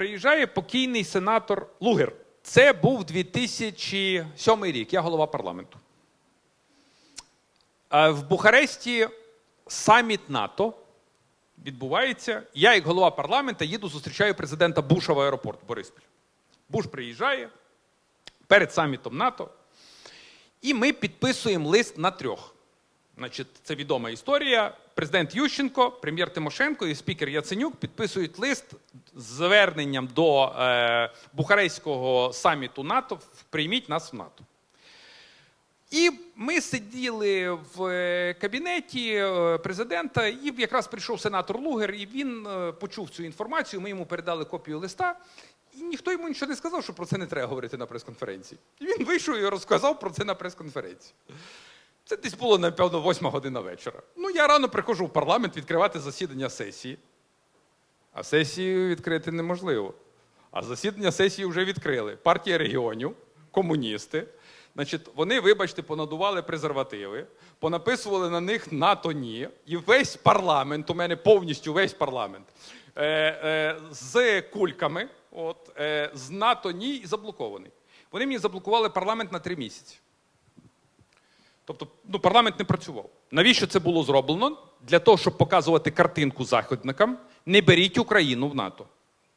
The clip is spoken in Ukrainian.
приїжджає покійний сенатор Лугер. Це був 2007 рік, я голова парламенту. Е, В Бухаресті саміт НАТО відбувається. Я, як голова парламенту, їду, зустрічаю президента Буша в аеропорт Бориспіль. Буш приїжджає перед самітом НАТО, і ми підписуємо лист на трьох. Значить, це відома історія. Президент Ющенко, прем'єр Тимошенко і спікер Яценюк підписують лист зверненням до е, Бухарейського саміту НАТО прийміть нас в НАТО. І ми сиділи в е, кабінеті е, президента, і якраз прийшов сенатор Лугер, і він е, почув цю інформацію. Ми йому передали копію листа, і ніхто йому нічого не сказав, що про це не треба говорити на прес-конференції. І він вийшов і розказав про це на прес-конференції. Це десь було, напевно, восьма година вечора. Ну, я рано приходжу в парламент відкривати засідання сесії. А сесію відкрити неможливо. А засідання сесії вже відкрили. Партія регіонів, комуністи. Значить, вони, вибачте, понадували презервативи, понаписували на них НАТО ні. І весь парламент, у мене повністю весь парламент, е, е, з кульками, от, е, з НАТО ні і заблокований. Вони мені заблокували парламент на три місяці. Тобто, ну, парламент не працював. Навіщо це було зроблено? Для того, щоб показувати картинку заходникам, не беріть Україну в НАТО.